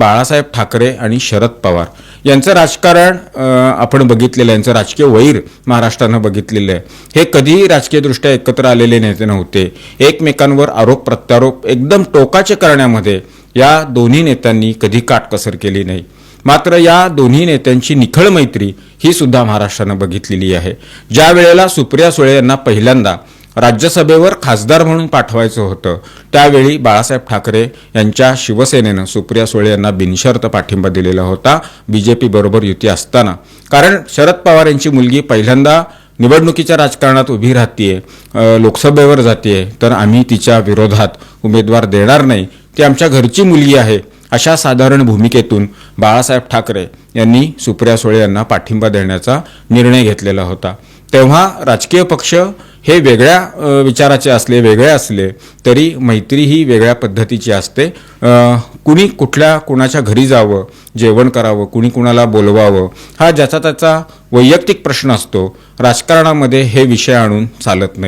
बाळासाहेब ठाकरे आणि शरद पवार यांचं राजकारण आपण बघितलेलं आहे. यांचं राजकीय वैर महाराष्ट्रानं बघितलेलं आहे. हे कधीही राजकीयदृष्ट्या एकत्र आलेले नेते नव्हते. एकमेकांवर आरोप प्रत्यारोप एकदम टोकाचे करण्यामध्ये या दोन्ही नेत्यांनी कधी काटकसर केली नाही. मात्र या दोन्ही नेत्यांची निखळ मैत्री ही सुद्धा महाराष्ट्रानं बघितलेली आहे. ज्या वेळेला सुप्रिया सुळे यांना पहिल्यांदा राज्यसभेवर खासदार म्हणून पाठवायचं होतं. त्यावेळी बाळासाहेब ठाकरे यांच्या शिवसेनेनं सुप्रिया सुळे यांना बिनशर्त पाठिंबा दिलेला होता. बीजेपी बरोबर युती असताना. कारण शरद पवार यांची मुलगी पहिल्यांदा निवडणुकीच्या राजकारणात उभी राहतीये लोकसभेवर जाते तर आम्ही तिच्या विरोधात उमेदवार देणार नाही. ती आमच्या घरची मुलगी आहे अशा साधारण भूमिकेतून बाळासाहेब ठाकरे यांनी सुप्रिया सुळे यांना पाठिंबा देण्याचा निर्णय घेतलेला होता. तेव्हा राजकीय पक्ष हे वेगळ्या विचाराचे असले वेगळे असले तरी मैत्री ही वेगळ्या पद्धतीची असते. कुणी कुठल्या कुणाच्या घरी जावं जेवण करावं कुणी कुणाला बोलवावं हा ज्याचा त्याचा वैयक्तिक प्रश्न असतो. राजकारणामध्ये हे विषय आणून चालत नाहीत.